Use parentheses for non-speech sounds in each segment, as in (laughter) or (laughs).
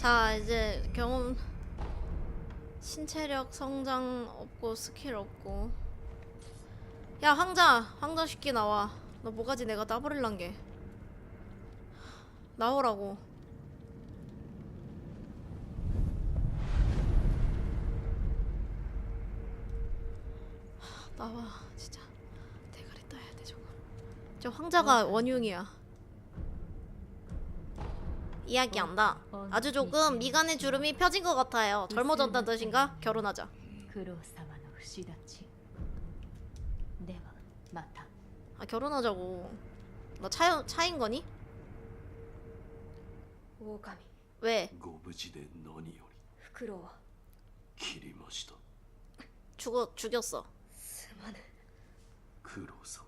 자 이제 경험 신체력 성장 없고 스킬 없고. 야 황자! 황자 쉽게 나와. 너 뭐가지? 내가 따버릴란 게. 나오라고. 하, 나와 진짜. 대가리 따야 돼 저거. 저 황자가 원흉이야 이야기한다 아주 조금 미간의 주름이 펴진 것 같아요 젊어졌다는 뜻인가? 결혼하자 九郎様の不死立ちではまた 아 결혼하자고 너 차, 차인 거니? 狼 왜? ご無事で何よりフクロウは切りました 죽어, 죽였어 すまぬ九郎様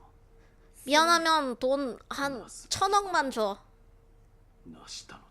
미안하면 돈 한 천억만 줘 成したのです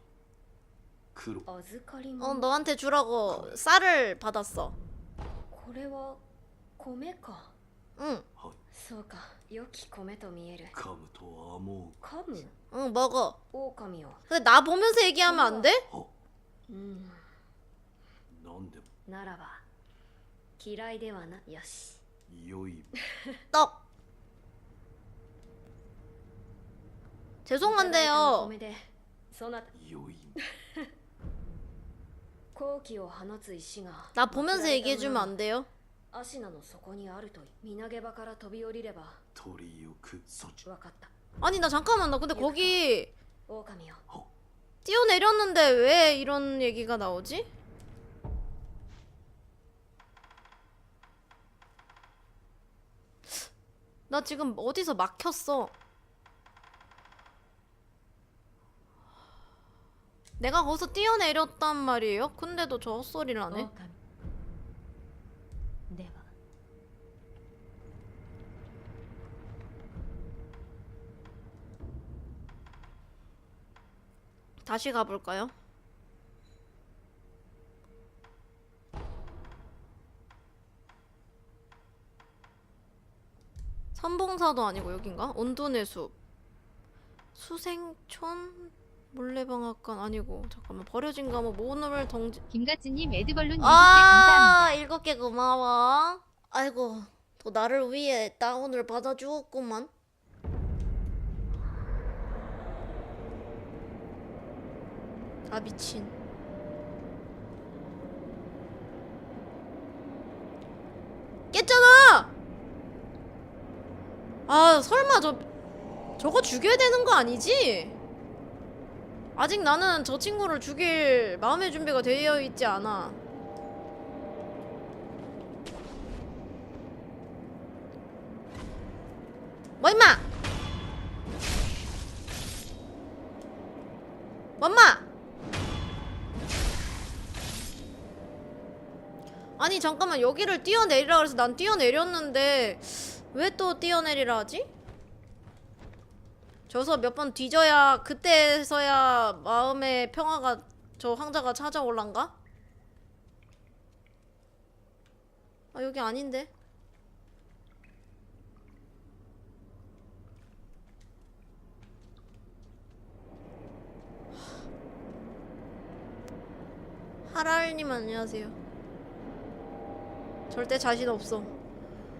黒預かり 어 物、 너한테 주라고 쌀을 받았어 これは米か 응 はいそうか良き米と見える噛むとはも噛む 응 먹어 狼を 근데 나 보면서 얘기하면 안 돼? うはうんなんでもならば嫌いではなよし良い 떡 いただいたお 죄송한데요 米でそなた良い好気 を放つ石が 나 보면서 얘기해주면 안 돼요? アシナの底にあると身投げ場から飛び降りれば取りよく措置分かった 아니 나 잠깐만 나 근데 거기 狼よは 뛰어내렸는데 왜 이런 얘기가 나오지? 나 지금 어디서 막혔어. 내가 거기서 뛰어내렸단 말이에요? 근데도 저 헛소리를 하네? 다시 가볼까요? 선봉사도 아니고 여긴가? 온돈의 숲 수생촌 몰래방앗간 아니고. 잠깐만 버려진 감옥 모놈을 덩지 김가츠님 에드벌룬 7개 아 감사합니다. 일곱 개 고마워. 아이고 또 나를 위해 다운을 받아주었구만. 아 미친. 깼잖아! 아 설마 저 저거 죽여야 되는 거 아니지? 아직 나는 저 친구를 죽일 마음의 준비가 되어 있지 않아. 뭐 임마! 뭐 임마! 아니 잠깐만 여기를 뛰어내리라 그래서 난 뛰어내렸는데 왜 또 뛰어내리라 하지? 저서 몇 번 뒤져야 그때서야 마음의 평화가 저 황자가 찾아올란가? 아 여기 아닌데? 하랄님 안녕하세요. 절대 자신 없어.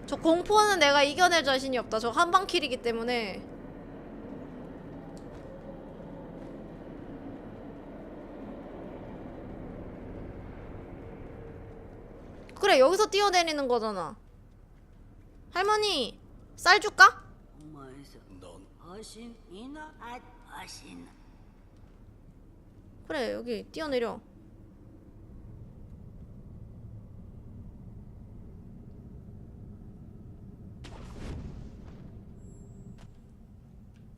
저 공포는 내가 이겨낼 자신이 없다. 저 한방킬이기 때문에 그래 여기서 뛰어내리는 거잖아 할머니 쌀 줄까? 그래 여기 뛰어내려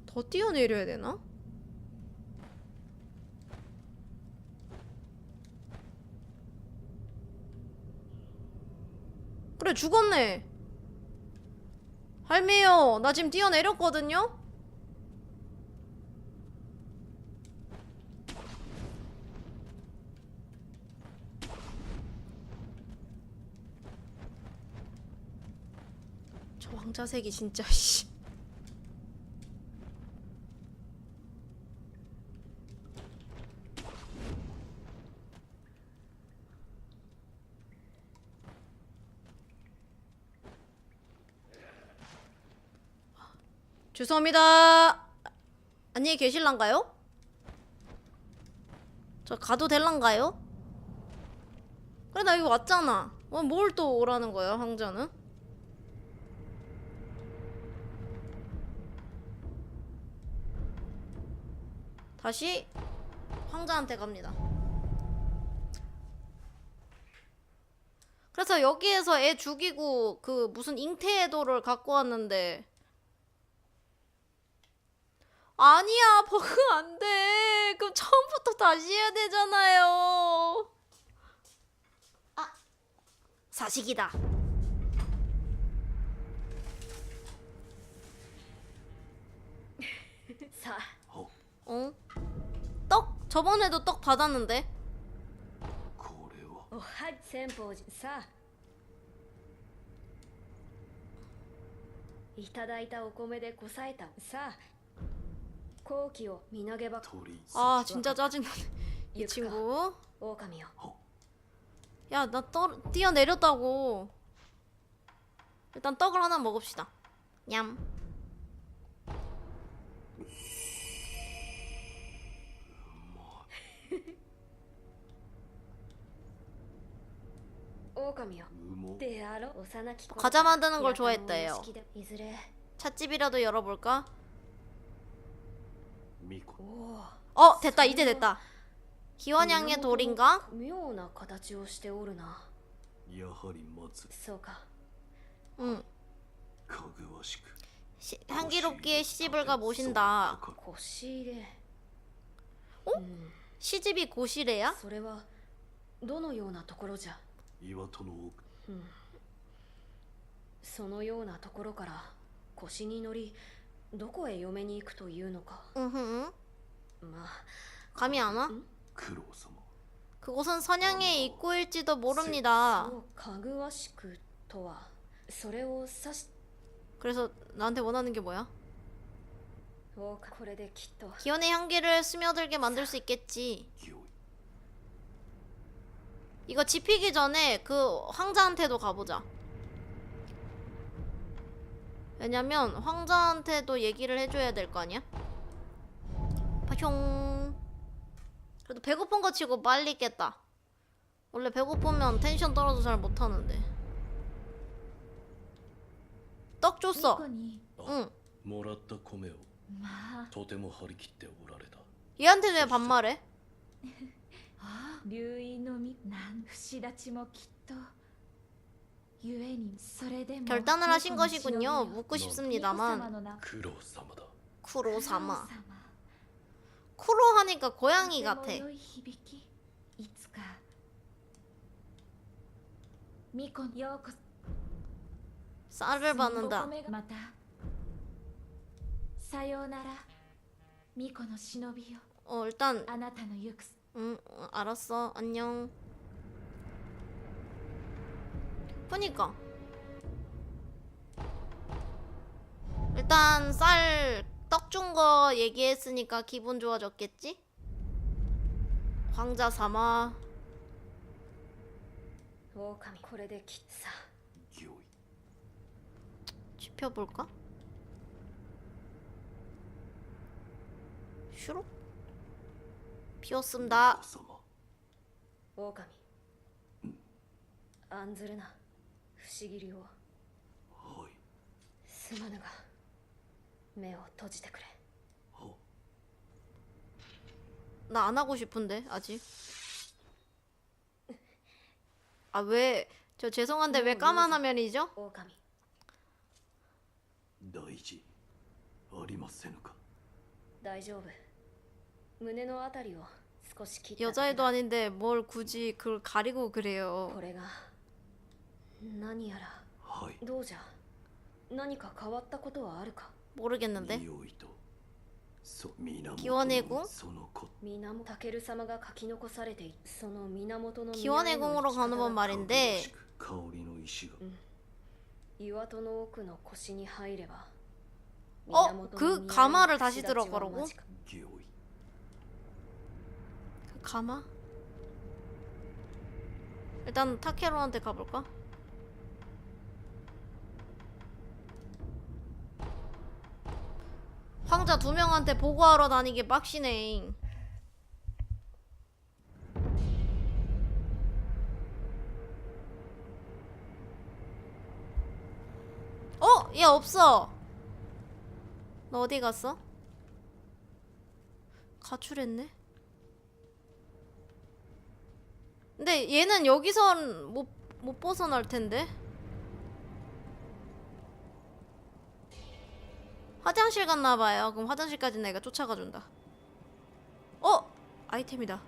더 뛰어내려야 되나? 그래 죽었네. 할매요 나 지금 뛰어내렸거든요? 저 왕자색이 진짜 (laughs) 씨 죄송합니다. 안녕히 계실란가요? 저 가도 될란가요? 그래 나 여기 왔잖아. 어, 뭘또 오라는 거야 황자는? 다시 황자한테 갑니다. 그래서 여기에서 애 죽이고 그 무슨 잉태도를 갖고 왔는데 아니야 버그 안돼 그럼 처음부터 다시 해야 되잖아요 아 사식이다 (laughs) 사ほ 어? 떡? 저번에도 떡 받았는데 これはおはい先方寺さあいただいたお米でこさえたさあ 好機を見投げば鳥 아 진짜 짜증나네 이 行くか 친구 狼よ 야 나 뛰어내렸다고 일단 떡을 하나 먹읍시다 냠(laughs) 狼ようもであろ幼き頃 과자 만드는 걸 やたの 좋아했대요 お屋敷でいずれ 찻집이라도 열어볼까? 巫女おお 어 됐다 이제 됐다 기원양의 돌인가? 妙な形をしておるなやはり松そうか 응 かぐわしく 시, 향기롭게 시집을가 모신다 腰入れおうん、 시집이 고시래야? それはどのようなところじゃ岩戸の奥うんそのようなところから腰に乗り どこへ嫁に行くというのか 으흠 まあ 감이 안 와? 九郎様 그곳은 선양의 입구일지도 모릅니다 そうかぐわしくとはそれを指し 그래서 나한테 원하는 게 뭐야? おこれできっと 기원의 향기를 스며들게 만들 수 있겠지 御意 이거 집히기 전에 그 황자한테도 가보자 왜냐면 황자한테도 얘기를 해줘야 될 거 아니야? 파숑 그래도 배고픈 거 치고 빨리 깼다 원래 배고프면 텐션 떨어져 잘 못하는데 떡 줬어 巫女に 응 もらった米をまあとても張り切っておられた 얘한테 왜 반말해? (laughs) 流飲の実なん不死立ちもきっとゆえにそれでも 결단을 하신 것이군요. 묻고 싶습니다만. 크로사마다. 크로사마. 크로 하니까 고양이 같아. 쌀을 받는다. 어 일단 음 알았어 안녕. 보니까 일단 쌀 떡 준 거 얘기했으니까 기분 좋아졌겠지? 황자 삼아 狼これできっさ御意 짚혀볼까? 슈룩 피웠습니다 様狼案ずるな 不思議流をはいすまぬが目を閉じてくれは 나 안 하고 싶은데 아직 아 왜 저 죄송한데 왜 까만 화면이죠? 狼大事ありませぬか大丈夫胸のあたりを少し切っただけ 여자애도 だ 아닌데 뭘 굳이 그걸 가리고 그래요 これが 何やら はいどうじゃ何か変わったことはあるか 모르겠는데 匂いとそ源キワネゴのそのこ源健様が書き残されていその源の 기원의 궁으로 가는 건 香 말인데 りの石が岩戸の奥の腰に入れば 어? 源の 그 宮の 가마를 口 다시 立ちは 들어가라고? 間近行為 그 가마? 일단 타케로한테 가볼까? 황자 두 명한테 보고하러 다니기 빡시네. 어? 얘 없어. 너 어디 갔어? 가출했네. 근데 얘는 여기선 못, 못 벗어날 텐데. 화장실 갔나 봐요. 그럼 화장실까지 내가 쫓아가 준다. 어? 아이템이다.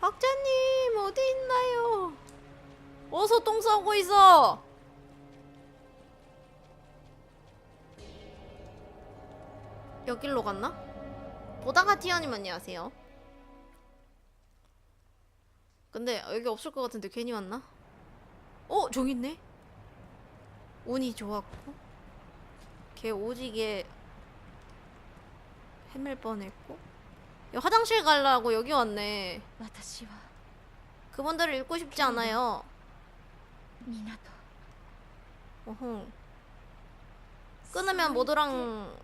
학자님 어디 있나요? 어서 똥 싸고 있어. 여길로 갔나? 보다가 티아님 안녕하세요. 근데 여기 없을 것 같은데 괜히 왔나? 어? 저기 있네? 운이 좋았고. 걔 오지게 헤맬 뻔했고. 야, 화장실 가려고 여기 왔네. 그분들을 읽고 싶지 않아요. 어흥. 끊으면 모두랑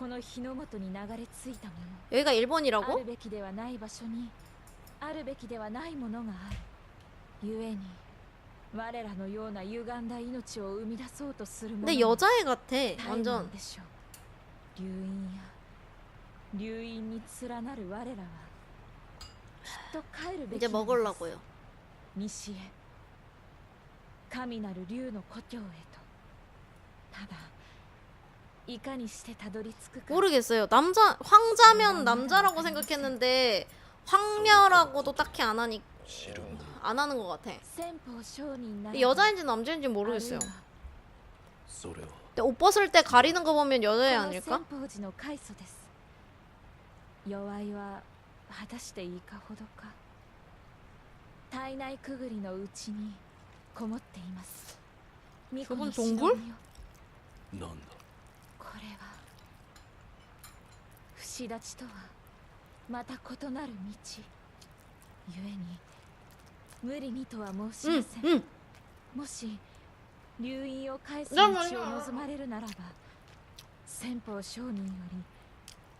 この日の元に流れ着いたもの 여기가 あ 일본이라고? るべきではない場所にあるべきではないものがある故に我らのような歪んだ命を生み出そうとする者 근데 は 여자애 같아. 絶えない 완전 でしょう留飲や留飲に連なる我らはきっと帰るべき 이제 なのです 먹으려고요. 西へ神なる竜の故郷へとただ 모르겠어요. 남자 황자면 남자라고 생각했는데 황녀라고도 딱히 안 하니 안 하는 것 같아. 여자인지 남자인지 모르겠어요. 근데 옷 벗을 때 가리는 거 보면 여자애 아닐까? 저분 동굴? びよなんだこれは不死立ちとはまた異なる道故に無理にとは申しま 응, せん、 응. もし留飲を返すで道をもね望まれるならば先方商人より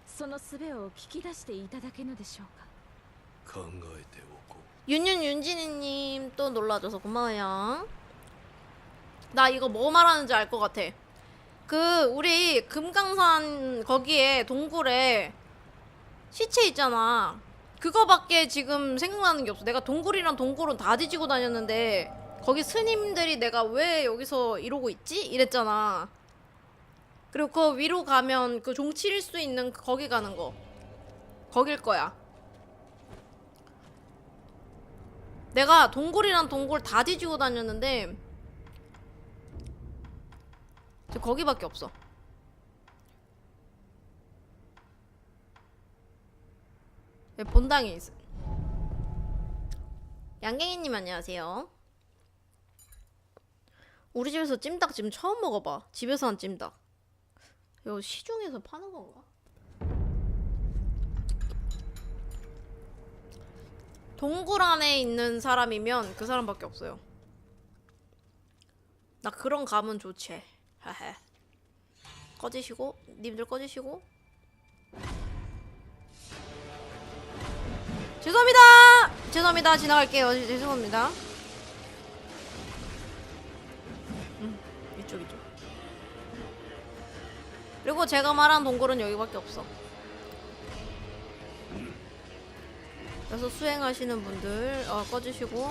その術を聞き出していただけぬでしょうか考えておこ 윤윤 윤진이님 또 놀라줘서 고마워요. 나 이거 뭐 말하는지 알 것 같아. 그 우리 금강산 거기에 동굴에 시체 있잖아. 그거밖에 지금 생각나는 게 없어. 내가 동굴이랑 동굴은 다 뒤지고 다녔는데 거기 스님들이 내가 왜 여기서 이러고 있지? 이랬잖아. 그리고 그 위로 가면 그 종칠일 수 있는 그 거기 가는 거. 거길 거야. 내가 동굴이랑 동굴 다 뒤지고 다녔는데 저 거기밖에 없어. 네, 본당에 있어. 양갱이님 안녕하세요. 우리 집에서 찜닭 지금 처음 먹어봐. 집에서 한 찜닭. 이거 시중에서 파는 건가? 동굴 안에 있는 사람이면 그 사람밖에 없어요. 나 그런 감은 좋지. 하하. 꺼지시고, 님들 꺼지시고. 죄송합니다. 죄송합니다. 지나갈게요. 죄- 죄송합니다. 음, 이쪽 이쪽. 그리고 제가 말한 동굴은 여기밖에 없어. 그래서 수행하시는 분들 어, 꺼주시고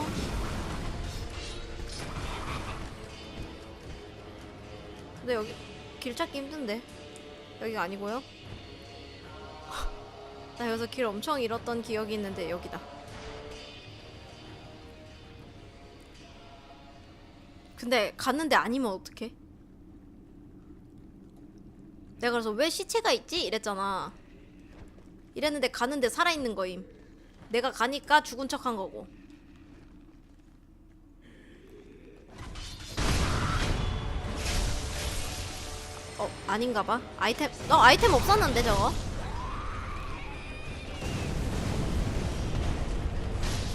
근데 여기 길 찾기 힘든데 여기가 아니고요 나 여기서 길 엄청 잃었던 기억이 있는데 여기다 근데 갔는데 아니면 어떡해? 내가 그래서 왜 시체가 있지? 이랬잖아 이랬는데 가는데 살아있는 거임 내가 가니까 죽은 척한 거고. 어, 아닌가 봐. 아이템, 어, 아이템 없었는데, 저거?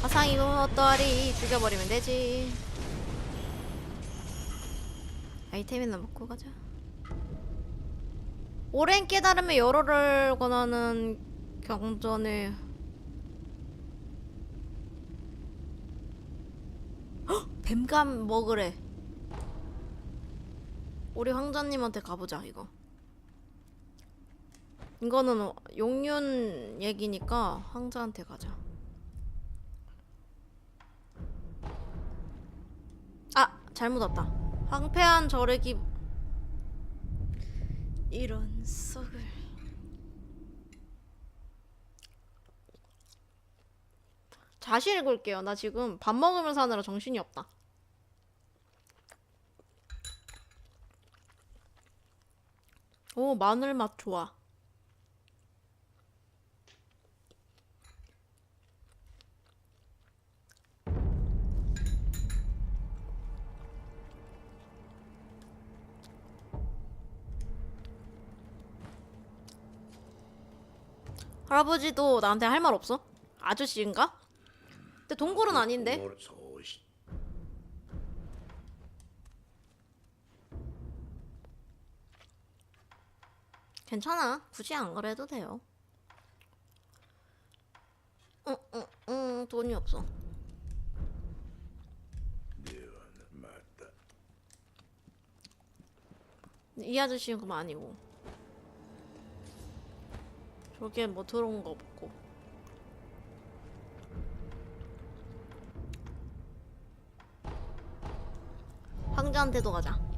화상이 어떠하리 죽여버리면 되지. 아이템이나 먹고 가자. 오랜 깨달음의 여로를 권하는 경전의 (gasps) 뱀감 먹으래. 우리 황자님한테 가보자 이거. 이거는 어, 용윤 얘기니까 황자한테 가자. 아 잘못 왔다. 황폐한 절액이 이런 썩을. 다시 읽을게요. 나 지금 밥 먹으면서 하느라 정신이 없다. 오, 마늘 맛 좋아. 할아버지도 나한테 할 말 없어? 아저씨인가? 근데 동굴은 아닌데? 괜찮아. 굳이 안 그래도 돼요. 응, 응, 응, 돈이 없어. 이 아저씨는 그만 아니고. 저게 뭐 들어온 거 없고. 황자한테도 가자.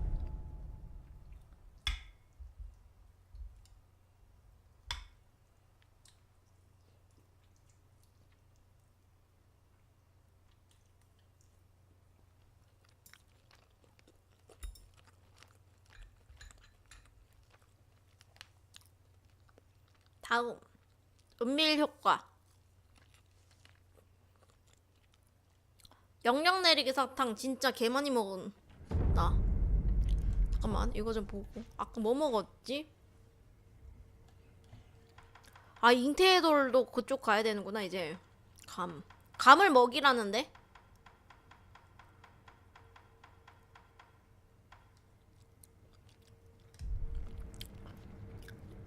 다음 은밀 효과. 영양 내리기 사탕 진짜 개 많이 나? 잠깐만 이거 좀 보고. 아까 뭐 먹었지? 아 잉태돌도 그쪽 가야 되는구나 이제. 감. 감을 먹이라는데?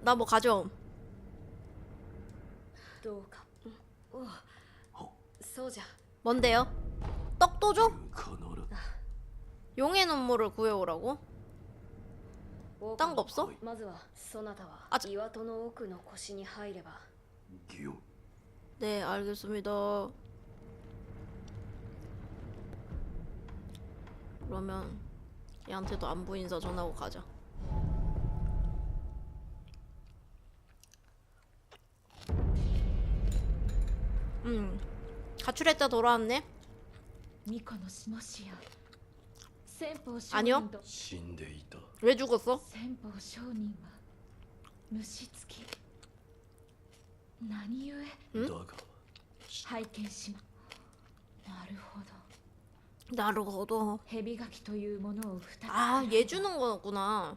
나 뭐 가져옴 どうかうんおそうじゃ 뭔데요? 떡도 줘? 必ず 용의 눈물을 구해오라고? 狼 딴 거 없어? まずはそなたはあちょ岩戸の奥の腰に入れば義を 네, 알겠습니다. 그러면 얘한테도 안부 인사 전하고 가자. 음 가출했다 돌아왔네. 아니요. 왜 죽었어? 응? 나루호도. 아, 얘 주는 거구나.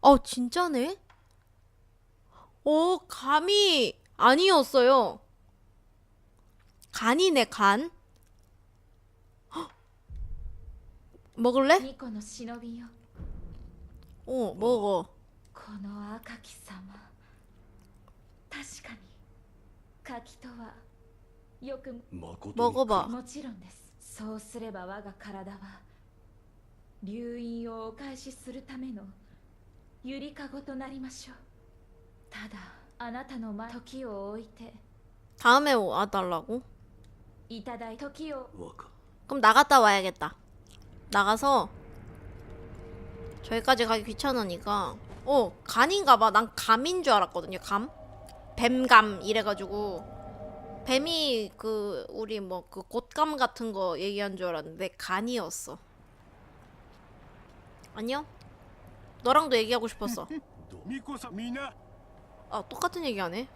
어 진짜네? 어 감이 아니었어요 간이네 간 헉! 먹을래? 巫女の忍びよ 어 먹어 この赤き様確かに柿とはよく誠に 먹어봐 もちろんですそうすれば我が体は流院をお返しするための ゆりかごとなりましょうただあなたの前時を置いて 다음에 와달라고? いただい時を若 그럼 나갔다 와야겠다. 나가서 저기까지 가기 귀찮으니까 어 간인가봐. 난 감인 줄 알았거든요. 감, 뱀감 이래가지고 뱀이 그 우리 뭐 그 곶감 같은 거 얘기한 줄 알았는데 간이었어. 안녕? 너랑도 얘기하고 싶었어. (laughs) 아 똑같은 얘기하네.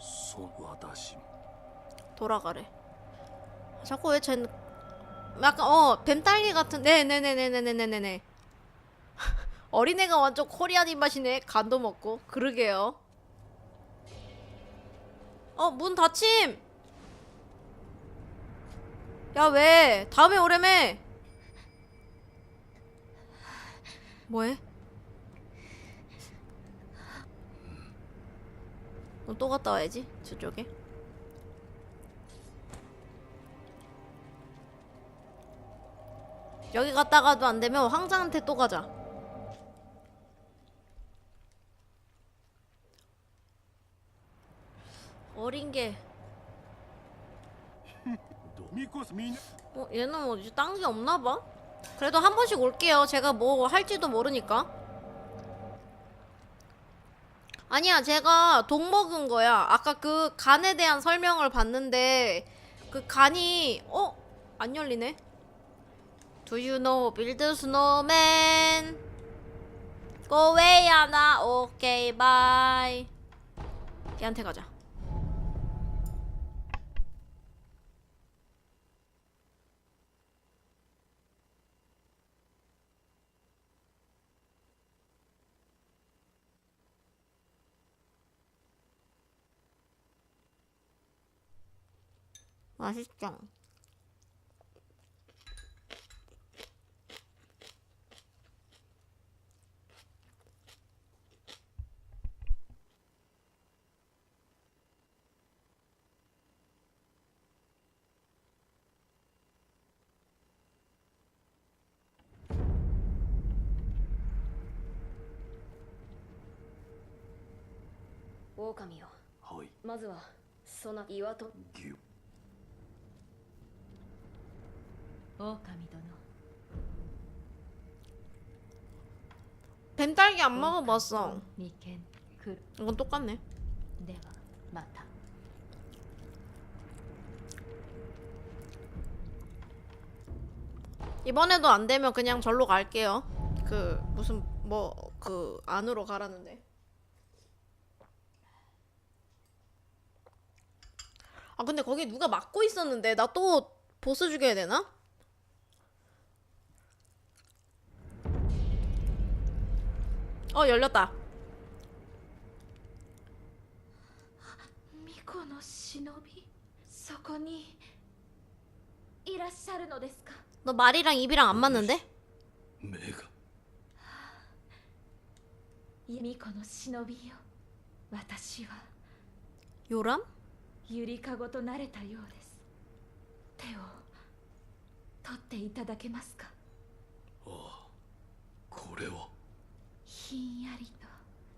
소바다심. 돌아가래. 자꾸 왜 쟨 약간 어 뱀딸기 같은 네네네네네네네네 네, 네, 네, (laughs) 어린애가 완전 코리안 입맛이네 간도 먹고 그러게요 어 문 닫힘 야 왜 다음에 오래매 뭐해? 너 또 갔다 와야지 저쪽에 여기 갔다가도 안되면 황자한테 또 가자 어린게 어 얘는 어디 딴 게 없나봐? 그래도 한 번씩 올게요. 제가 뭐 할지도 모르니까. 아니야, 제가 독 먹은 거야. 아까 그 간에 대한 설명을 봤는데, 그 간이, 어? 안 열리네? Do you know build snowman? Go away, 하나. 오케이, 바이. 걔한테 가자. 走っちゃう。狼よはいまずはその岩と牛 狼殿 뱀딸기 안 먹어봤어. 眉間来る 이건 똑같네. ではまた 이번에도 안 되면 그냥 절로 갈게요. 그 무슨 뭐 그 안으로 가라는데. 아 근데 거기 누가 막고 있었는데 나 또 보스 죽여야 되나? 어 열렸다. 미코노 시노비 소코니 이라샤르노데스카. 너 말이랑 입이랑 안 맞는데? 메가. 미코노 시노비요. 私は 요람? 유리카고 또 나레타 요데스. 테오. 取っていただけますか。ああ、これを。ひんやりと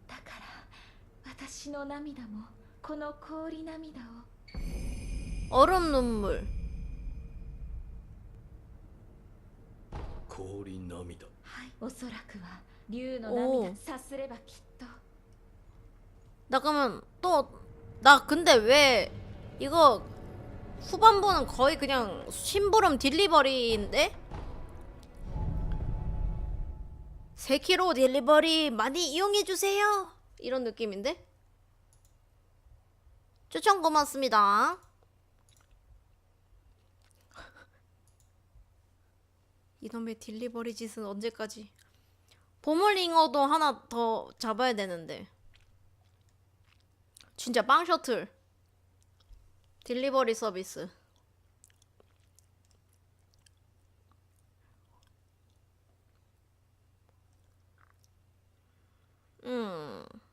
だから私の涙もこの氷涙を 얼음 눈물 氷涙はいおそらくは竜のおう涙さすればきっと 나 그러면 또 나 근데 왜 이거 후반부는 거의 그냥 심부름 딜리버리인데? 3kg 딜리버리 많이 이용해주세요. 이런 느낌인데? 추천 고맙습니다. (laughs) 이놈의 딜리버리 짓은 언제까지? 보물링어도 하나 더 잡아야 되는데. 진짜 빵 셔틀. 딜리버리 서비스 嗯。